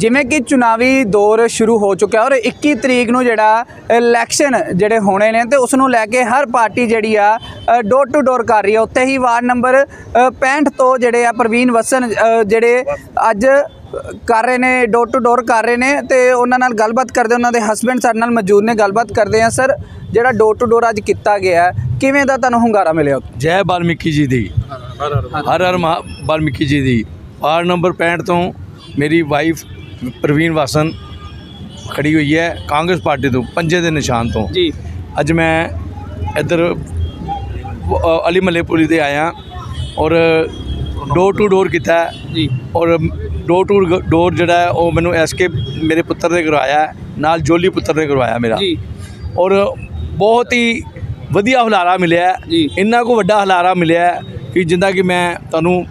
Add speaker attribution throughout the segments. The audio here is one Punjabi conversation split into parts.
Speaker 1: ਜਿਵੇਂ ਕਿ ਚੁਣਾਵੀ ਦੌਰ ਸ਼ੁਰੂ ਹੋ ਚੁੱਕਿਆ ਔਰ 21 ਤਰੀਕ ਨੂੰ ਜਿਹੜਾ ਇਲੈਕਸ਼ਨ ਜਿਹੜੇ ਹੋਣੇ ਨੇ ਤੇ ਉਸ ਨੂੰ ਲੈ ਕੇ ਹਰ ਪਾਰਟੀ ਜਿਹੜੀ ਆ ਡੋਰ ਟੂ ਡੋਰ ਕਰ ਰਹੀ ਹੈ ਉੱਤੇ ਹੀ ਵਾਰਡ ਨੰਬਰ ਅ, 65 ਤੋਂ ਜਿਹੜੇ ਆ ਪ੍ਰਵੀਨ ਵਸਨ ਜਿਹੜੇ ਅੱਜ ਕਰ ਰਹੇ ਨੇ ਡੋਰ ਟੂ ਡੋਰ ਕਰ ਰਹੇ ਨੇ ਤੇ ਉਹਨਾਂ ਨਾਲ ਗੱਲਬਾਤ ਕਰਦੇ ਉਹਨਾਂ ਦੇ ਹਸਬੰਡ ਸਾਡੇ ਨਾਲ ਮੌਜੂਦ ਨੇ ਗੱਲਬਾਤ ਕਰਦੇ ਆ। ਸਰ ਜਿਹੜਾ ਡੋਰ ਟੂ ਡੋਰ ਅੱਜ ਕੀਤਾ ਗਿਆ ਕਿਵੇਂ ਦਾ ਤੁਹਾਨੂੰ ਹੁੰਗਾਰਾ ਮਿਲਿਆ?
Speaker 2: ਜੈ ਬਾਲਮੀਕੀ ਜੀ ਦੀ। ਹਰ ਹਰ ਮਹਾ ਬਾਲਮੀਕੀ ਜੀ ਦੀ। ਵਾਰਡ ਨੰਬਰ 65 ਤੋਂ ਮੇਰੀ ਵਾਈਫ ਪ੍ਰਵੀਨ ਵਾਸਨ ਖੜੀ ਹੋਈ ਹੈ ਕਾਂਗਰਸ ਪਾਰਟੀ ਤੋਂ ਪੰਜੇ ਦੇ ਨਿਸ਼ਾਨ ਤੋਂ।
Speaker 1: ਜੀ।
Speaker 2: ਅੱਜ ਮੈਂ ਇੱਧਰ ਅਲੀ ਮੱਲੇ ਪੁਲੀ ਤੇ ਆਇਆ ਔਰ ਡੋਰ ਟੂ ਡੋਰ ਕੀਤਾ।
Speaker 1: ਜੀ।
Speaker 2: ਔਰ ਡੋਰ ਟੂ ਡੋਰ ਜਿਹੜਾ ਉਹ ਮੈਨੂੰ ਐਸਕੇ ਮੇਰੇ ਪੁੱਤਰ ਨੇ ਕਰਵਾਇਆ ਨਾਲ ਜੋਲੀ ਪੁੱਤਰ ਨੇ ਕਰਵਾਇਆ ਮੇਰਾ।
Speaker 1: ਜੀ।
Speaker 2: ਔਰ ਬਹੁਤ ਹੀ ਵਧੀਆ ਹੁਲਾਰਾ ਮਿਲਿਆ।
Speaker 1: ਜੀ।
Speaker 2: ਇੰਨਾ ਕੋ ਵੱਡਾ ਹੁਲਾਰਾ ਮਿਲਿਆ ਕਿ ਜਿੰਦਾ ਕਿ ਮੈਂ ਤੁਹਾਨੂੰ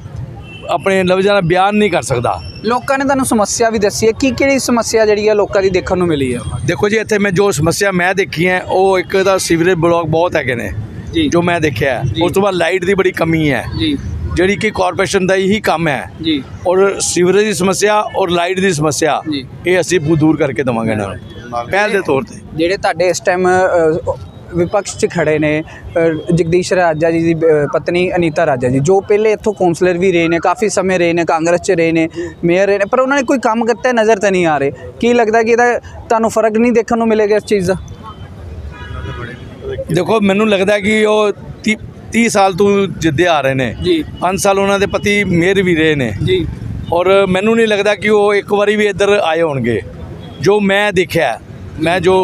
Speaker 2: ਆਪਣੇ ਲਫ਼ਜ਼ਾਂ ਨਾਲ ਬਿਆਨ ਨਹੀਂ ਕਰ ਸਕਦਾ।
Speaker 1: ਲੋਕਾਂ ਨੇ ਤੁਹਾਨੂੰ ਸਮੱਸਿਆ ਵੀ ਦੱਸੀ ਹੈ। ਕੀ ਕਿਹੜੀ ਸਮੱਸਿਆ ਜਿਹੜੀ ਹੈ ਲੋਕਾਂ ਦੀ ਦੇਖਣ ਨੂੰ ਮਿਲੀ ਹੈ?
Speaker 2: ਦੇਖੋ ਜੀ ਇੱਥੇ ਮੈਂ ਜੋ ਸਮੱਸਿਆ ਮੈਂ ਦੇਖੀ ਹੈ ਉਹ ਇੱਕ ਤਾਂ ਸੀਵਰੇਜ ਬਲਾਕ ਬਹੁਤ ਹੈਗੇ ਨੇ
Speaker 1: ਜੀ।
Speaker 2: ਜੋ ਮੈਂ ਦੇਖਿਆ। ਉਸ ਤੋਂ ਬਾਅਦ ਲਾਈਟ ਦੀ ਬੜੀ ਕਮੀ ਹੈ।
Speaker 1: ਜੀ।
Speaker 2: ਜਿਹੜੀ ਕਿ ਕਾਰਪੋਰੇਸ਼ਨ ਦਾ ਹੀ ਕੰਮ ਹੈ।
Speaker 1: ਜੀ।
Speaker 2: ਔਰ ਸੀਵਰੇਜ ਦੀ ਸਮੱਸਿਆ ਔਰ ਲਾਈਟ ਦੀ ਸਮੱਸਿਆ। ਇਹ ਅਸੀਂ ਦੂਰ ਕਰਕੇ ਦੇਵਾਂਗੇ ਇਹਨਾਂ ਨੂੰ ਪਹਿਲ ਦੇ ਤੌਰ ਤੇ।
Speaker 1: ਜਿਹੜੇ ਤੁਹਾਡੇ ਇਸ ਟਾਈਮ ਵਿਪਕਸ਼ 'ਚ ਖੜੇ ਨੇ ਜਗਦੀਸ਼ ਰਾਜਾ ਜੀ ਦੀ ਪਤਨੀ ਅਨੀਤਾ ਰਾਜਾ ਜੀ ਜੋ ਪਹਿਲੇ ਇੱਥੋਂ ਕਾਉਂਸਲਰ ਵੀ ਰਹੇ ਨੇ ਕਾਫੀ ਸਮੇਂ ਰਹੇ ਨੇ ਕਾਂਗਰਸ 'ਚ ਰਹੇ ਨੇ ਮੇਅਰ ਰਹੇ ਨੇ ਪਰ ਉਹਨਾਂ ਨੇ ਕੋਈ ਕੰਮ ਕੀਤਾ ਨਜ਼ਰ ਤਾਂ ਨਹੀਂ ਆ ਰਹੇ। ਕੀ ਲੱਗਦਾ ਕਿ ਇਹਦਾ ਤੁਹਾਨੂੰ ਫ਼ਰਕ ਨਹੀਂ ਦੇਖਣ ਨੂੰ ਮਿਲੇਗਾ ਇਸ ਚੀਜ਼ ਦਾ?
Speaker 2: ਦੇਖੋ ਮੈਨੂੰ ਲੱਗਦਾ ਕਿ ਉਹ 30 ਸਾਲ ਤੋਂ ਜਿੱਦੇ ਆ ਰਹੇ ਨੇ।
Speaker 1: ਜੀ।
Speaker 2: 5 ਸਾਲ ਉਹਨਾਂ ਦੇ ਪਤੀ ਮੇਰ ਵੀ ਰਹੇ ਨੇ।
Speaker 1: ਜੀ।
Speaker 2: ਔਰ ਮੈਨੂੰ ਨਹੀਂ ਲੱਗਦਾ ਕਿ ਉਹ ਇੱਕ ਵਾਰੀ ਵੀ ਇੱਧਰ ਆਏ ਹੋਣਗੇ। ਜੋ ਮੈਂ ਦੇਖਿਆ ਮੈਂ ਜੋ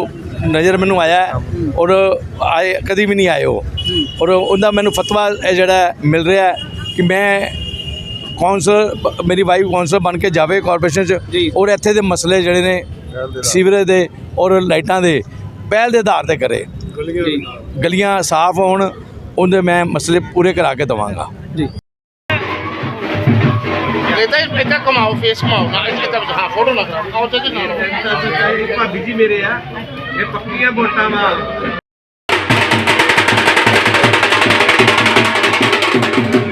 Speaker 2: ਨਜ਼ਰ ਮੈਨੂੰ ਆਇਆ ਔਰ ਆਏ ਕਦੀ ਵੀ ਨਹੀਂ ਆਏ ਉਹ ਔਰ ਉਹਦਾ ਮੈਨੂੰ ਫਤਵਾ ਇਹ ਜਿਹੜਾ ਮਿਲ ਰਿਹਾ ਕਿ ਮੈਂ ਕੌਂਸਲ ਮੇਰੀ ਵਾਈਫ ਕੌਂਸਲ ਬਣ ਕੇ ਜਾਵੇ ਕਾਰਪੋਰੇਸ਼ਨ ਚ। ਔਰ ਇੱਥੇ ਦੇ ਮਸਲੇ ਜਿਹੜੇ ਨੇ ਸੀਵਰੇਜ ਦੇ ਔਰ ਲਾਈਟਾਂ ਦੇ ਪਹਿਲ ਦੇ ਆਧਾਰ ਤੇ ਕਰੇ। ਗਲੀਆਂ ਸਾਫ਼ ਹੋਣ ਉਹਦੇ ਮੈਂ ਮਸਲੇ ਪੂਰੇ ਕਰਾ ਕੇ ਦਵਾਂਗਾ।
Speaker 1: ਜੀ।
Speaker 3: ਇਦਾਂ ਇਦਾਂ ਕਮਾਓ ਫੇਸ ਕਮਾਓ, ਨਾ ਇਦਾਂ ਹਾਂ, ਫੋਟੋ ਨਾ ਆਓ ਤੇ ਨਾਲ
Speaker 4: ਭਾਬੀ ਜੀ ਮੇਰੇ ਆ, ਇਹ ਪੱਕੀਆਂ ਵੋਟਾਂ ਵਾ।
Speaker 5: ਜਿੰਦਾਬਾਦ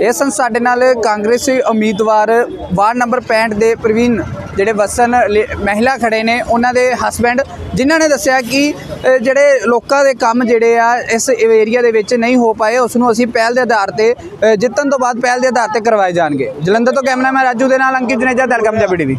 Speaker 1: ਇਹ ਸਨ ਸਾਡੇ ਨਾਲ ਕਾਂਗਰਸੀ ਉਮੀਦਵਾਰ ਵਾਰਡ ਨੰਬਰ 65 ਦੇ ਪ੍ਰਵੀਨ ਜਿਹੜੇ ਵਸਨ ਲੇ- ਮਹਿਲਾ ਖੜੇ ਨੇ, ਉਹਨਾਂ ਦੇ ਹਸਬੈਂਡ ਜਿਨ੍ਹਾਂ ਨੇ ਦੱਸਿਆ ਕਿ ਜਿਹੜੇ ਲੋਕਾਂ ਦੇ ਕੰਮ ਜਿਹੜੇ ਆ, ਇਸ ਏਰੀਆ ਦੇ ਵਿੱਚ ਨਹੀਂ ਹੋ ਪਾਏ ਉਸ ਨੂੰ ਅਸੀਂ ਪਹਿਲ ਦੇ ਆਧਾਰ ਤੇ ਜਿੱਤਣ ਤੋਂ ਬਾਅਦ ਪਹਿਲ ਦੇ ਆਧਾਰ ਤੇ ਕਰਵਾਏ ਜਾਣਗੇ। ਜਲੰਧਰ ਤੋਂ ਕੈਮਰਾਮੈਨ ਰਾਜੂ ਦੇ ਨਾਲ ਅੰਕਿਤ ਜਨੇਜਾ ਦਲਗਮ ਪੰਜਾਬੀ ਟੀਵੀ